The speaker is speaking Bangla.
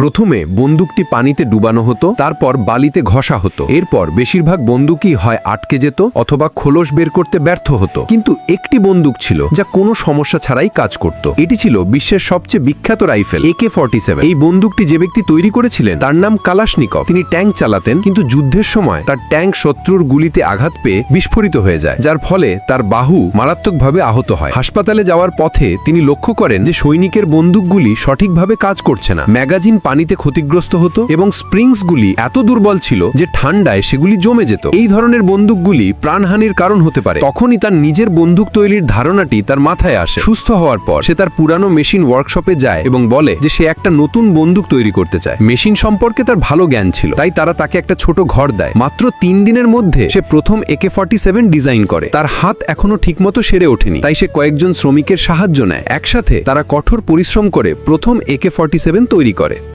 প্রথমে বন্দুকটি পানিতে ডুবানো হতো, তারপর বালিতে ঘষা হতো। এরপর বেশিরভাগ বন্দুকই হয় আটকে যেত অথবা খোলস বের করতে ব্যর্থ হতো। কিন্তু একটি বন্দুক ছিল যা কোনো সমস্যা ছাড়াই কাজ করত। এটি ছিল বিশ্বের সবচেয়ে বিখ্যাত রাইফেল একে ফর্টি এই বন্দুকটি যে ব্যক্তি তৈরি করেছিলেন, তার নাম কালাশনিকভ। তিনি ট্যাঙ্ক চালাতেন, কিন্তু যুদ্ধের সময় তার ট্যাঙ্ক শত্রুর গুলিতে আঘাত পেয়ে বিস্ফোরিত হয়ে যায়, যার ফলে তার বাহু মারাত্মকভাবে আহত হয়। হাসপাতালে যাওয়ার পথে তিনি লক্ষ্য করেন যে সৈনিকের বন্দুকগুলি সঠিকভাবে কাজ করছে না। ম্যাগাজিন পানিতে ক্ষতিগ্রস্ত হতো এবং স্প্রিংসগুলি এত দুর্বল ছিল যে ঠান্ডায় সেগুলি জমে যেত। এই ধরনের বন্দুকগুলি প্রাণহানির কারণ হতে পারে। তখনই তার নিজের বন্দুক তৈরির ধারণাটি তার মাথায় আসে। সুস্থ হওয়ার পর সে তার পুরানো মেশিন ওয়ার্কশপে যায় এবং বলে যে সে একটা নতুন বন্দুক তৈরি করতে চায়। মেশিন সম্পর্কে তার ভালো জ্ঞান ছিল, তাই তারা তাকে একটা ছোট ঘর দেয়। মাত্র তিন দিনের মধ্যে সে প্রথম একে ফর্টি সেভেন ডিজাইন করে। তার হাত এখনও ঠিকমতো সেরে ওঠেনি, তাই সে কয়েকজন শ্রমিকের সাহায্য নেয়। একসাথে তারা কঠোর পরিশ্রম করে প্রথম একে ফর্টি সেভেন তৈরি করে।